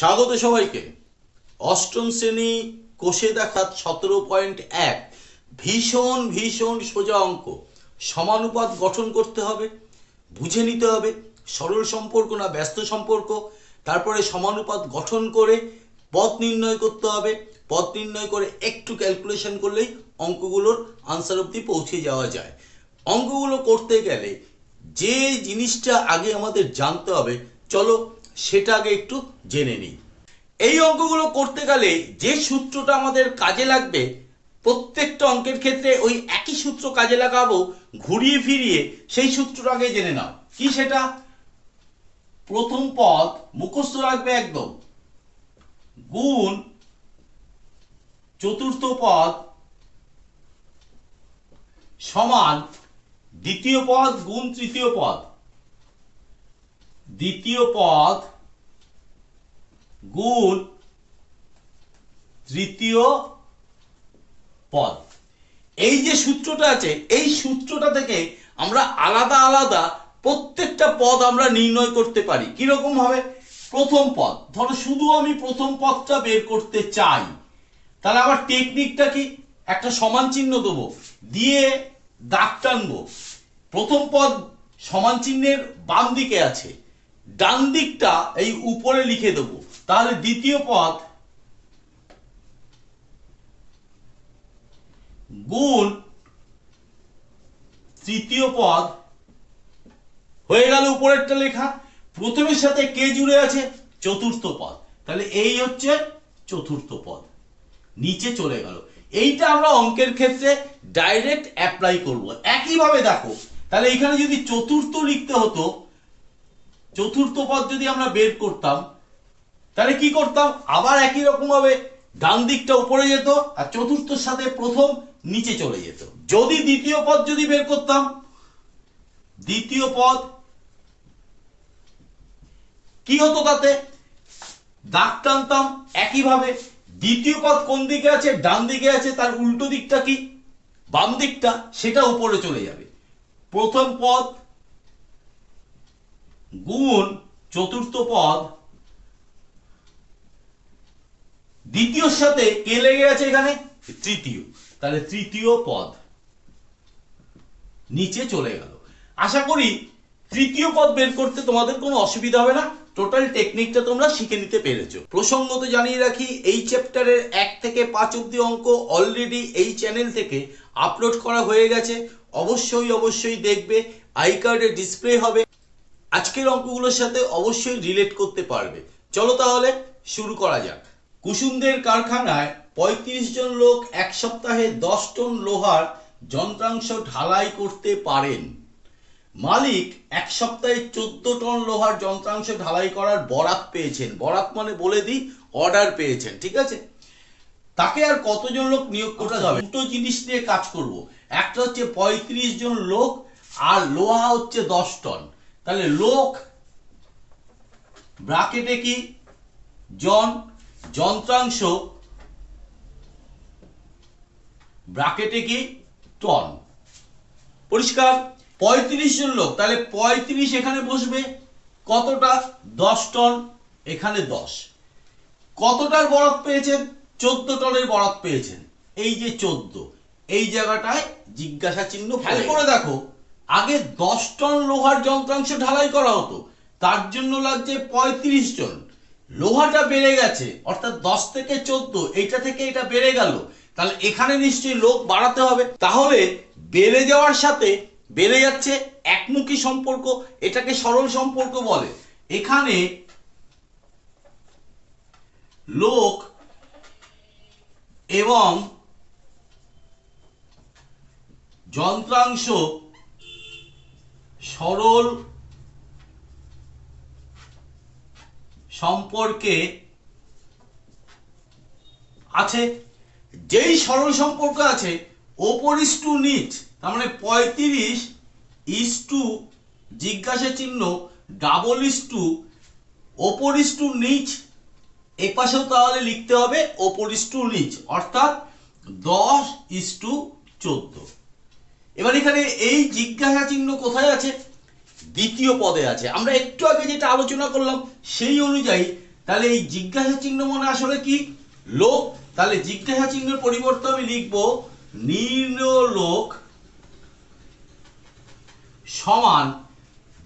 স্বাগত সবাইকে। অষ্টম শ্রেণি কোষে দেখা সতেরো পয়েন্ট এক। ভীষণ ভীষণ সোজা অঙ্ক। সমানুপাত গঠন করতে হবে, বুঝে নিতে হবে, সরল সম্পর্ক না ব্যস্ত সম্পর্ক। তারপরে সমানুপাত গঠন করে পথ নির্ণয় করতে হবে। পথ নির্ণয় করে একটু ক্যালকুলেশন করলেই অঙ্কগুলোর আনসার অব্দি পৌঁছে যাওয়া যায়। অঙ্কগুলো করতে গেলে যে জিনিসটা আগে আমাদের জানতে হবে, চলো সেটা আগে একটু জেনে নিই। এই অঙ্কগুলো করতে গেলে যে সূত্রটা আমাদের কাজে লাগবে, প্রত্যেকটা অঙ্কের ক্ষেত্রে ওই একই সূত্র কাজে লাগাবো, ঘুরিয়ে ফিরিয়ে সেই সূত্রটা আগে জেনে নাও। কি সেটা? প্রথম পদ মুখস্থ রাখবে একদম। গুণ চতুর্থ পদ সমান দ্বিতীয় পদ গুণ তৃতীয় পদ। দ্বিতীয় পদ গুণ তৃতীয় পদ। এই যে সূত্রটা আছে, এই সূত্রটা থেকে আমরা আলাদা আলাদা প্রত্যেকটা পদ আমরা নির্ণয় করতে পারি। কীরকম ভাবে প্রথম পদ। ধরো শুধু আমি প্রথম পদটা বের করতে চাই। তাহলে আমার টেকনিকটা কি? একটা সমান চিহ্ন দেবো, দিয়ে দাগ টানবো। প্রথম পদ সমান চিহ্নের বাম দিকে আছে। ডান দিকটা এই উপরে লিখে দেবো। তাহলে দ্বিতীয় পদ গুণ তৃতীয় পদ হয়ে গেল উপরেরটা লেখা। প্রথমের সাথে কে জুড়ে আছে? চতুর্থ পদ। তাহলে এই হচ্ছে চতুর্থ পদ। নিচে চলে গেল। এইটা আমরা অঙ্কের ক্ষেত্রে ডাইরেক্ট অ্যাপ্লাই করব। একইভাবে দেখো, তাহলে এখানে যদি চতুর্থ লিখতে হতো চতুর্থ পদ যদি আমরা বের করতাম, তাহলে কি করতাম? আবার একই রকম ভাবে ডান দিকটা উপরে যেত আর চতুর্থর সাথে প্রথম নিচে চলে যেত। যদি দ্বিতীয় পদ যদি বের করতাম, দ্বিতীয় পদ কি হতো তাতে? দাগ টানতাম একইভাবে। দ্বিতীয় পদ কোন দিকে আছে? ডান দিকে আছে। তার উল্টো দিকটা কি? বাম দিকটা, সেটা উপরে চলে যাবে। প্রথম পদ গুণ চতুর্থ পদ। দ্বিতীয়র সাথে কে লেগে আছে এখানে? তৃতীয়। তাহলে তৃতীয় পদ। নিচে চলে গেল। আশা করি তৃতীয় পদ বের করতে তোমাদের কোনো অসুবিধা হবে না। টোটাল টেকনিকটা তোমরা শিখে নিতে পেরেছ। প্রসঙ্গত জানিয়ে রাখি, এই চ্যাপ্টারের এক থেকে পাঁচ অব্দি অঙ্ক অলরেডি এই চ্যানেল থেকে আপলোড করা হয়ে গেছে। অবশ্যই অবশ্যই দেখবে। আই কার্ডে ডিসপ্লে হবে। আজকের অঙ্কগুলোর সাথে অবশ্যই রিলেট করতে পারবে। চলো তাহলে শুরু করা যাক। কুসুমদের কারখানায় পঁয়ত্রিশ জন লোক এক সপ্তাহে দশ টন লোহার যন্ত্রাংশ ঢালাই করতে পারেন। মালিক এক সপ্তাহে চোদ্দ টন লোহার যন্ত্রাংশ ঢালাই করার বরাত পেয়েছেন। বরাত মানে বলে দিই অর্ডার পেয়েছেন ঠিক আছে? তাকে আর কতজন লোক নিয়োগ করতে হবে? দুটো জিনিস নিয়ে কাজ করব। একটা হচ্ছে পঁয়ত্রিশ জন লোক আর লোহা হচ্ছে দশ টন। তাহলে লোক ব্রাকেটে কি? জন যন্ত্রাংশ ব্রাকেটে কি? টন পরিষ্কার পঁয়ত্রিশ জন লোক তাহলে পঁয়ত্রিশ এখানে বসবে কতটা? দশ টন এখানে দশ। কতটার বরাত পেয়েছেন? চোদ্দ টনের বরাত পেয়েছেন। এই যে চোদ্দ এই জায়গাটায় জিজ্ঞাসা চিহ্ন খেয়াল করে দেখো। আগে দশ টন লোহার যন্ত্রাংশ ঢালাই করা হতো। তার জন্য লাগছে পঁয়ত্রিশ টন লোহাটা বেড়ে গেছে, অর্থাৎ দশ থেকে চোদ্দ, এইটা থেকে এটা বেড়ে গেল। তাহলে এখানে নিশ্চয়ই লোক বাড়াতে হবে। তাহলে বেড়ে যাওয়ার সাথে বেড়ে যাচ্ছে একমুখী সম্পর্ক, এটাকে সরল সম্পর্ক বলে। এখানে লোক এবং যন্ত্রাংশ সরল সম্পর্কে আছে। যেই সরল সম্পর্ক আছে, ওপর ইস টু নিচ, তার মানে পঁয়ত্রিশ ইস টু জিজ্ঞাসা চিহ্ন ডাবল ইস টু ওপর ইস টু নিচ, এপাশেও তাহলে লিখতে হবে ওপর ইস টু নিচ, অর্থাৎ দশ ইস টু চোদ্দ। এবার এখানে এই জিজ্ঞাসা চিহ্ন কোথায় আছে? দ্বিতীয় পদে আছে। আমরা একটু আগে যেটা আলোচনা করলাম, সেই অনুযায়ী তাহলে এই জিজ্ঞাসা চিহ্ন মানে আসলে কি? লোক। তাহলে জিজ্ঞাসা চিহ্নের পরিবর্তে আমি লিখব নিম্ন লোক সমান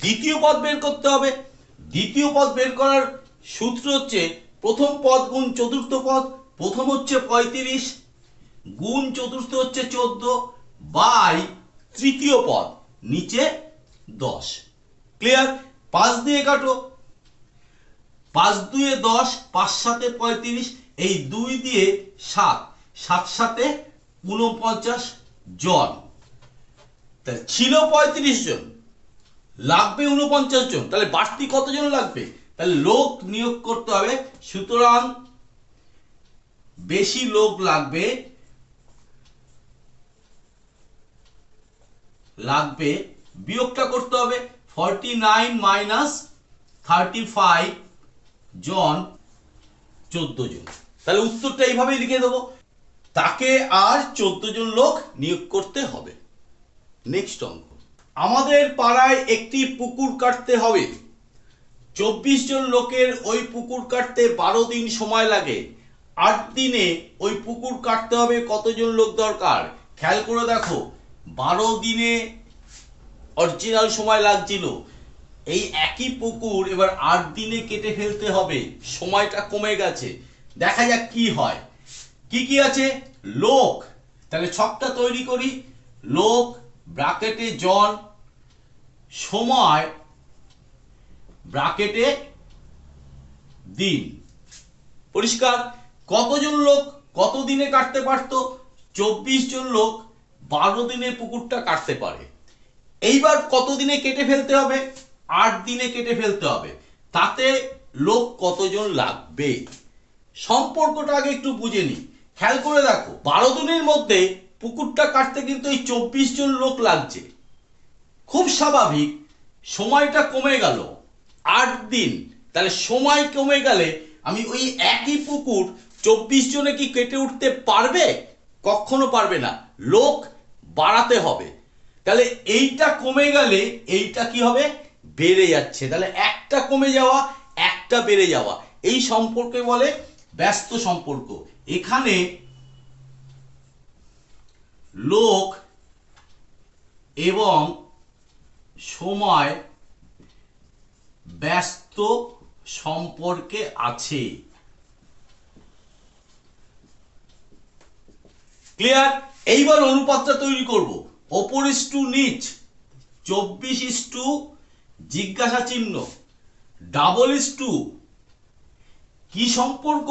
দ্বিতীয় পদ বের করতে হবে। দ্বিতীয় পদ বের করার সূত্র হচ্ছে প্রথম পদ গুণ চতুর্থ পদ, প্রথম হচ্ছে পঁয়ত্রিশ, গুণ চতুর্থ হচ্ছে চোদ্দ বাই তৃতীয় পদ, নিচে দশ। ক্লিয়ার পাঁচ দিয়ে কাটো। পাঁচ দুয়ে দশ, পাঁচ সাতে পঁয়ত্রিশ, এই দুই দিয়ে সাত। সাত সাতে উনপঞ্চাশ জন। তাহলে ছিল পঁয়ত্রিশ জন, লাগবে উনপঞ্চাশ জন। তাহলে বাড়তি কতজন লাগবে? তাহলে লোক নিয়োগ করতে হবে। সুতরাং বেশি লোক লাগবে লাগবে। বিয়োগটা করতে হবে forty nine minus thirty five জন চোদ্দ জন। তাহলে উত্তরটা এইভাবেই লিখে দেবো। তাকে আর চোদ্দ জন লোক নিয়োগ করতে হবে। নেক্সট অঙ্ক। আমাদের পাড়ায় একটি পুকুর কাটতে হবে। চব্বিশ জন লোকের ওই পুকুর কাটতে বারো দিন সময় লাগে। আট দিনে ওই পুকুর কাটতে হবে কতজন লোক দরকার? খেয়াল করে দেখো। বারো দিনে অরিজিনাল সময় লাগছিল। এই একই পুকুর এবার আট দিনে কেটে ফেলতে হবে। সময়টা কমে গেছে। দেখা যাক কি হয়। কি কি আছে? লোক। তাহলে ছকটা তৈরি করি। লোক, ব্রাকেটে জন, সময়, ব্রাকেটে দিন। পরিষ্কার? কতজন লোক কত দিনে কাটতে পারতো? চব্বিশ জন লোক। বারো দিনে পুকুরটা কাটতে পারে। এইবার কত দিনে কেটে ফেলতে হবে? আট দিনে কেটে ফেলতে হবে। তাতে লোক কতজন লাগবে? সম্পর্কটা আগে একটু বুঝে নি খেয়াল করে দেখো, বারো দিনের মধ্যে পুকুরটা কাটতে কিন্তু এই চব্বিশ জন লোক লাগছে। খুব স্বাভাবিক, সময়টা কমে গেল। আট দিন, তাহলে সময় কমে গেলে আমি ওই একই পুকুর চব্বিশ জনে কি কেটে উঠতে পারবে? কখনো পারবে না। লোক বাড়াতে হবে। তাহলে এইটা কমে গেলে এইটা কি হবে? বেড়ে যাচ্ছে। তাহলে একটা কমে যাওয়া, একটা বেড়ে যাওয়া। এই সম্পর্কে বলে ব্যস্ত সম্পর্ক। এখানে লোক এবং সময় ব্যস্ত সম্পর্কে আছে। ক্লিয়ার? এইবার অনুপাতটা তৈরি করব। ওপর টু নিচ, চব্বিশ ইস টু জিজ্ঞাসা চিহ্ন ডাবল ইস টু কি সম্পর্ক?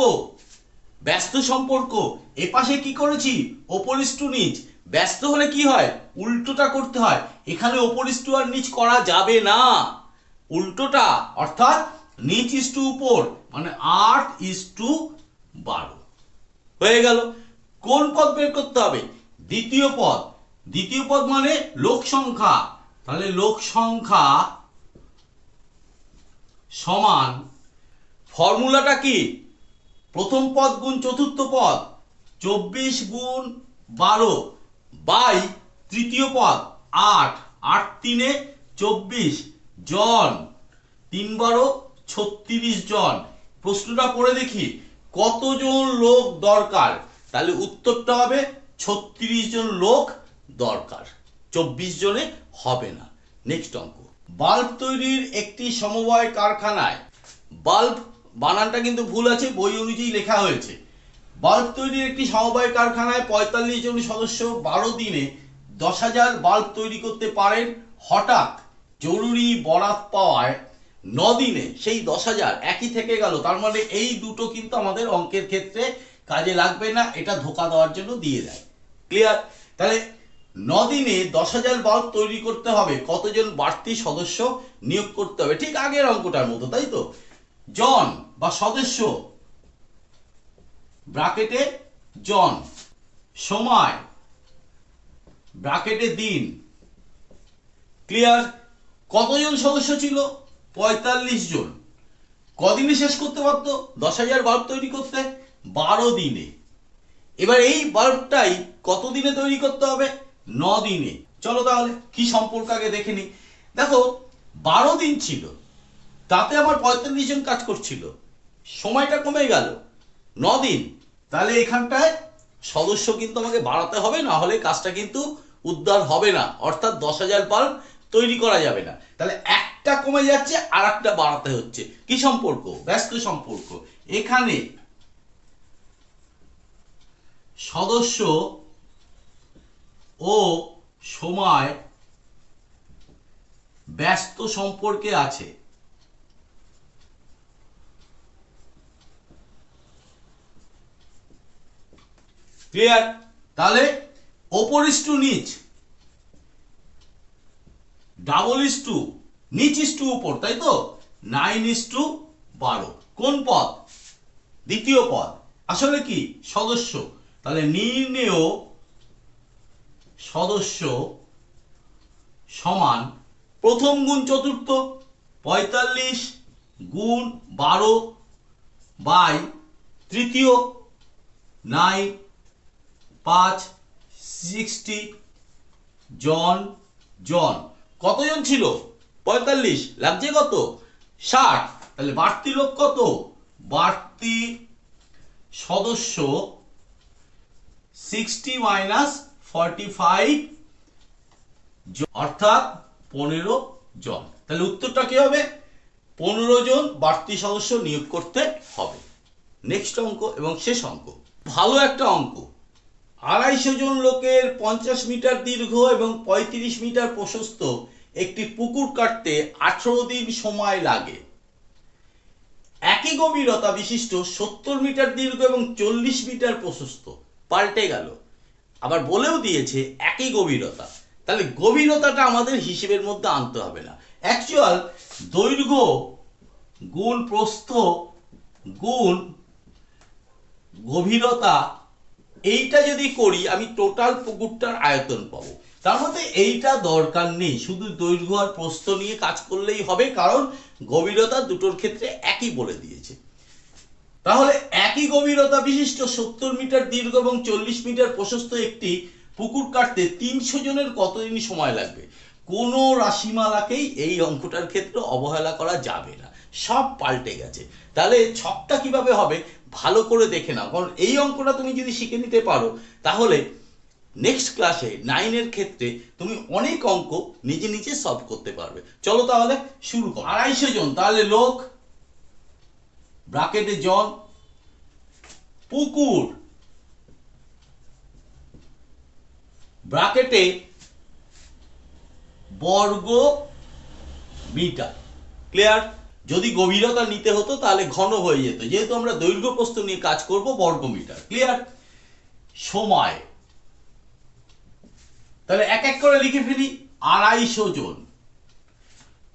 ব্যস্ত সম্পর্ক। এপাশে কি করেছি? ওপর টু নিচ। ব্যস্ত হলে কি হয়? উল্টোটা করতে হয়। এখানে ওপর টু আর নিচ করা যাবে না। উল্টোটা, অর্থাৎ নিচ ইস টু উপর মানে আট ইস টু বারো। হয়ে গেল। কোন পদ বের করতে হবে? দ্বিতীয় পদ। দ্বিতীয় পদ মানে লোক সংখ্যা। তাহলে লোক সংখ্যা সমান ফর্মুলাটা কি? প্রথম পদ গুণ চতুর্থ পদ, চব্বিশ গুণ বারো বাই তৃতীয় পদ, আট। আট তিনে চব্বিশ জন। তিন বারো ছত্রিশ জন। প্রশ্নটা পড়ে দেখি, কতজন লোক দরকার? তাহলে উত্তরটা হবে ছত্রিশ জন লোক দরকার। চব্বিশ জনে হবে না। নেক্সট অঙ্ক। বাল্ব তৈরির একটি সমবায় কারখানায় বাল্ব বানানটা কিন্তু ভুল আছে, বই অনুযায়ী লেখা হয়েছে। বাল্ব তৈরির একটি সমবায় কারখানায় পঁয়তাল্লিশ জন সদস্য বারো দিনে দশ হাজার বাল্ব তৈরি করতে পারেন। হঠাৎ জরুরি বরাত পাওয়ায় দিনে সেই দশ হাজার একই থেকে গেল। তার মানে এই দুটো কিন্তু আমাদের অঙ্কের ক্ষেত্রে কাজে লাগবে না, এটা ধোকা দেওয়ার জন্য দিয়ে দেয়। ক্লিয়ার তাহলে দিনে দশ হাজার বাল্ব তৈরি করতে হবে। কতজন বাড়তি সদস্য নিয়োগ করতে হবে? ঠিক আগের অঙ্কটার মতো, তাই তো? জন বা সদস্য ব্রাকেটে জন, সময় ব্রাকেটে দিন। ক্লিয়ার কতজন সদস্য ছিল? পঁয়তাল্লিশ জন। কদিনে শেষ করতে পারতো? দশ হাজার বাল্ব তৈরি করতে? বারো দিনে। এবার এই বাল্বটাই কত দিনে তৈরি করতে হবে? ন দিনে চলো তাহলে, কি সম্পর্ক আগে দেখে নি দেখো, বারো দিন ছিল। তাতে আমার পঁয়তাল্লিশ জন কাজ করছিল। সময়টা কমে গেল। ন দিন তাহলে এখানটায় সদস্য কিন্তু আমাকে বাড়াতে হবে, না হলে কাজটা কিন্তু উদ্ধার হবে না। অর্থাৎ দশ হাজার পাল্প তৈরি করা যাবে না। তাহলে একটা কমে যাচ্ছে আর একটা বাড়াতে হচ্ছে। কি সম্পর্ক? ব্যস্ত সম্পর্ক। এখানে সদস্য ও সময় ব্যস্ত সম্পর্কে আছে। ক্লিয়ার তাহলে ওপর ইস টু নিচ। ডাবল ইস টু নিচ ইস টু উপর, তাই তো? নাইন ইস টু বারো। কোন পদ? দ্বিতীয় পদ। আসলে কি? সদস্য। তাহলে নির্ণেয় সদস্য সমান প্রথম গুণ চতুর্থ পঁয়তাল্লিশ গুণ বারো বাই তৃতীয় নাইন পাঁচ সিক্সটি জন জন। কতজন ছিল? পঁয়তাল্লিশ। লাগছে কত? ষাট। তাহলে বাড়তি লোক কত? বাড়তি সদস্য সিক্সটি মাইনাস ফর্টি ফাইভ অর্থাৎ পনেরো জন। তাহলে উত্তরটা কি হবে? পনেরো জন বাড়তি সদস্য নিয়োগ করতে হবে। নেক্সট অঙ্ক এবং শেষ অঙ্ক। ভালো একটা অঙ্ক। আড়াইশো জন লোকের পঞ্চাশ মিটার দীর্ঘ এবং পঁয়ত্রিশ মিটার প্রশস্ত একটি পুকুর কাটতে আঠারো দিন সময় লাগে। একই গভীরতা বিশিষ্ট সত্তর মিটার দীর্ঘ এবং চল্লিশ মিটার প্রশস্ত। পাল্টে গেল। আবার বলেও দিয়েছে একই গভীরতা। তাহলে গভীরতাটা আমাদের হিসেবের মধ্যে আনতে হবে না। অ্যাকচুয়াল দৈর্ঘ্য, গুণ প্রস্থ, গুণ গভীরতা, এইটা যদি করি, আমি টোটাল পুকুরটার আয়তন পাবো। তার মধ্যে এইটা দরকার নেই। শুধু দৈর্ঘ্য আর প্রস্থ নিয়ে কাজ করলেই হবে, কারণ গভীরতা দুটোর ক্ষেত্রে একই বলে দিয়েছে। তাহলে একই গভীরতা বিশিষ্ট সত্তর মিটার দীর্ঘ এবং চল্লিশ মিটার প্রশস্ত একটি পুকুর কাটতে তিনশো জনের কতদিন সময় লাগবে? কোনো রাশিমালাকেই এই অঙ্কটার ক্ষেত্রে অবহেলা করা যাবে না। সব পাল্টে গেছে। তাহলে ছকটা কীভাবে হবে ভালো করে দেখে নাও। কারণ এই অঙ্কটা তুমি যদি শিখে নিতে পারো, তাহলে নেক্সট ক্লাসে নাইনের ক্ষেত্রে তুমি অনেক অঙ্ক নিজে নিজে সলভ করতে পারবে। চলো তাহলে শুরু করো। আড়াইশো জন, তাহলে লোক ব্রাকেটে জল, পুকুর। ব্রাকেটে বর্গ মিটার। ক্লিয়ার? যদি গভীরতা নিতে হতো, তাহলে ঘন হয়ে যেত। যেহেতু আমরা দৈর্ঘ্য প্রস্থ নিয়ে কাজ করব, বর্গ মিটার। ক্লিয়ার? সময়। তাহলে এক এক করে লিখে ফেলি, আড়াইশো জন।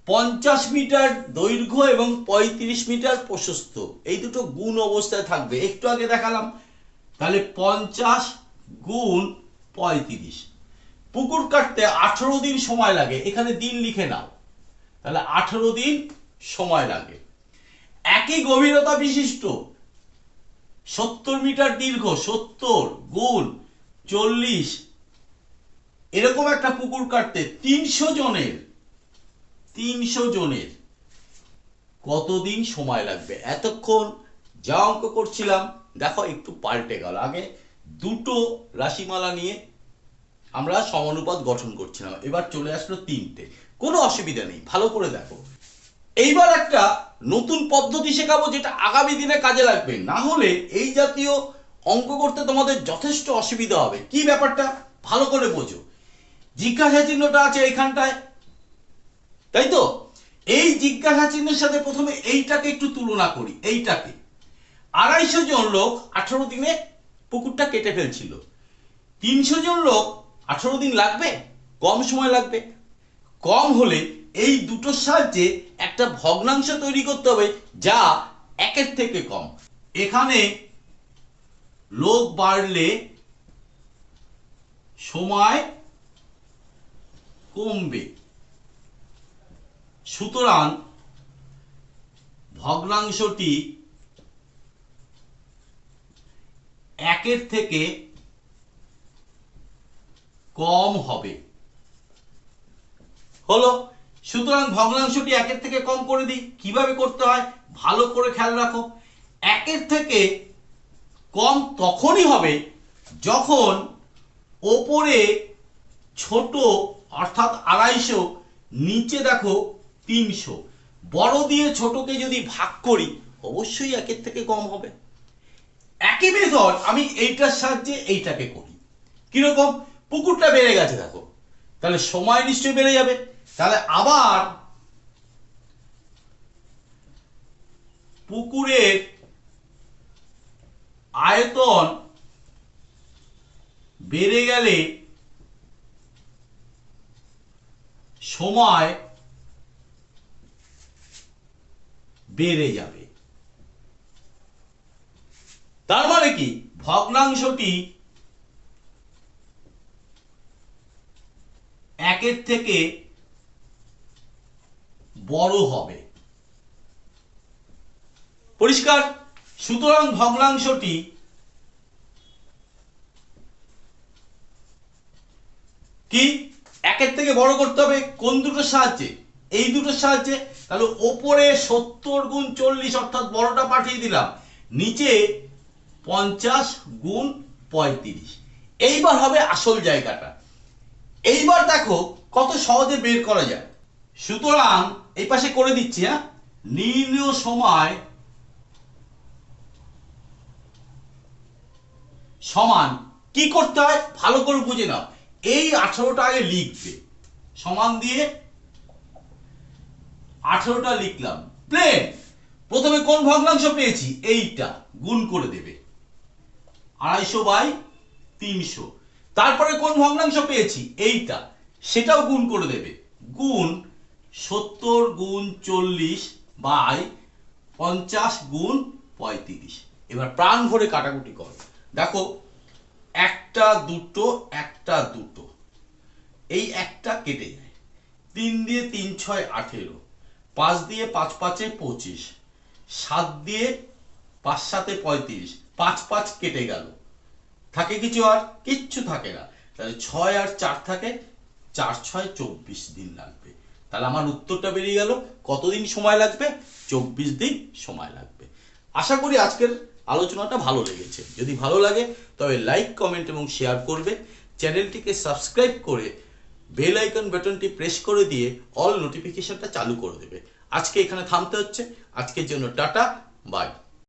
পঞ্চাশ মিটার দৈর্ঘ্য এবং পঁয়ত্রিশ মিটার প্রশস্ত। এই দুটো গুণ অবস্থায় থাকবে। একটু আগে দেখালাম। তাহলে পঞ্চাশ গুণ পঁয়ত্রিশ। পুকুর কাটতে আঠেরো দিন সময় লাগে। এখানে দিন লিখে নাও। তাহলে আঠেরো দিন সময় লাগে। একই গভীরতা বিশিষ্ট। সত্তর মিটার দীর্ঘ, সত্তর গুণ চল্লিশ। এরকম একটা পুকুর কাটতে তিনশো জনের তিনশো জনের। কতদিন সময় লাগবে? এতক্ষণ যা অঙ্ক করছিলাম, দেখো একটু পাল্টে গেল। আগে দুটো রাশিমালা নিয়ে আমরা সমানুপাত গঠন করছিলাম। এবার চলে আসলো তিনটে। কোনো অসুবিধা নেই, ভালো করে দেখো। এইবার একটা নতুন পদ্ধতি শেখাবো যেটা আগামী দিনে কাজে লাগবে। না হলে এই জাতীয় অঙ্ক করতে তোমাদের যথেষ্ট অসুবিধা হবে। কি ব্যাপারটা? ভালো করে বোঝো। জিজ্ঞাসা চিহ্নটা আছে এইখানটায়। তাই তো এই জিজ্ঞাসা চিহ্নের সাথে প্রথমে এইটাকে একটু তুলনা করি, এইটাকে। আড়াইশো জন লোক আঠারো দিনে পুকুরটা কেটে ফেলছিল। তিনশো জন লোক আঠারো দিন লাগবে? কম সময় লাগবে। কম হলে এই দুটোর সাহায্যে একটা ভগ্নাংশ তৈরি করতে হবে যা একের থেকে কম। এখানে লোক বাড়লে সময় কমবে। সুতরাং ভগ্নাংশটি একের থেকে কম হবে। হলো, সুতরাং ভগ্নাংশটি একের থেকে কম করে দিই, কীভাবে করতে হয়? ভালো করে খেয়াল রাখো। একের থেকে কম তখনই হবে যখন ওপরে ছোট, অর্থাৎ আড়াইশো, নিচে দেখো তিনশো। বড় দিয়ে ছোটকে যদি ভাগ করি, অবশ্যই একের থেকে কম হবে। একই মেথড আমি এইটার সাহায্যে এইটাকে করি। কীরকম? পুকুরটা বেড়ে গেছে, দেখো। তাহলে সময় নিশ্চয়ই বেড়ে যাবে। তাহলে আবার পুকুরের আয়তন বেড়ে গেলে সময় বেড়ে যাবে। তার মানে কি? ভগ্নাংশটি একের থেকে বড় হবে। পরিষ্কার? সুতরাং ভগ্নাংশটি কি? একের থেকে বড় করতে হবে কোন দুটোর সাহায্যে? এই দুটোর সাহায্যে তাহলে ওপরে সত্তর গুণ চল্লিশ অর্থাৎ বড়টা পাঠিয়ে দিলাম। নিচে পঞ্চাশ গুণ পঁয়ত্রিশ। এইবার হবে আসল জায়গাটা। এইবার দেখো কত সহজে বের করা যায়। সুতরাং এই পাশে করে দিচ্ছি হ্যাঁ? নির্ণয় সময় সমান কি করতে হয়? ভালো করে বুঝে নাও। এই আঠারোটা আগে লিখবে। সমান দিয়ে আঠারোটা লিখলাম। প্লেন প্রথমে কোন ভগ্নাংশ পেয়েছি? এইটা। গুণ করে দেবে। আড়াইশো বাই তিনশো। তারপরে কোন ভগ্নাংশ পেয়েছি? এইটা। সেটাও গুণ করে দেবে। গুণ সত্তর গুণ চল্লিশ বাই পঞ্চাশ গুণ পঁয়ত্রিশ। এবার প্রাণ ভরে কাটাকুটি করো। দেখো, একটা দুটো একটা দুটো। এই একটা কেটে যায়। তিন দিয়ে তিন ছয় আঠেরো। পাঁচ দিয়ে পাঁচ পাঁচে পঁচিশ, সাত দিয়ে পাঁচ সাতে পঁয়ত্রিশ, পাঁচ পাঁচ কেটে গেল। থাকে কিছু আর? কিচ্ছু থাকে না। তাহলে ছয় আর চার থাকে, চার ছয় চব্বিশ দিন লাগবে। তাহলে আমার উত্তরটা বেরিয়ে গেল, কতদিন সময় লাগবে? চব্বিশ দিন সময় লাগবে। আশা করি আজকের আলোচনাটা ভালো লেগেছে। যদি ভালো লাগে, তবে লাইক কমেন্ট এবং শেয়ার করবে। চ্যানেলটিকে সাবস্ক্রাইব করে বেল আইকন বাটনটি প্রেস করে দিয়ে অল নোটিফিকেশনটা চালু করে দেবে। আজকে এখানে থামতে হচ্ছে। আজকের জন্য টাটা, বাই।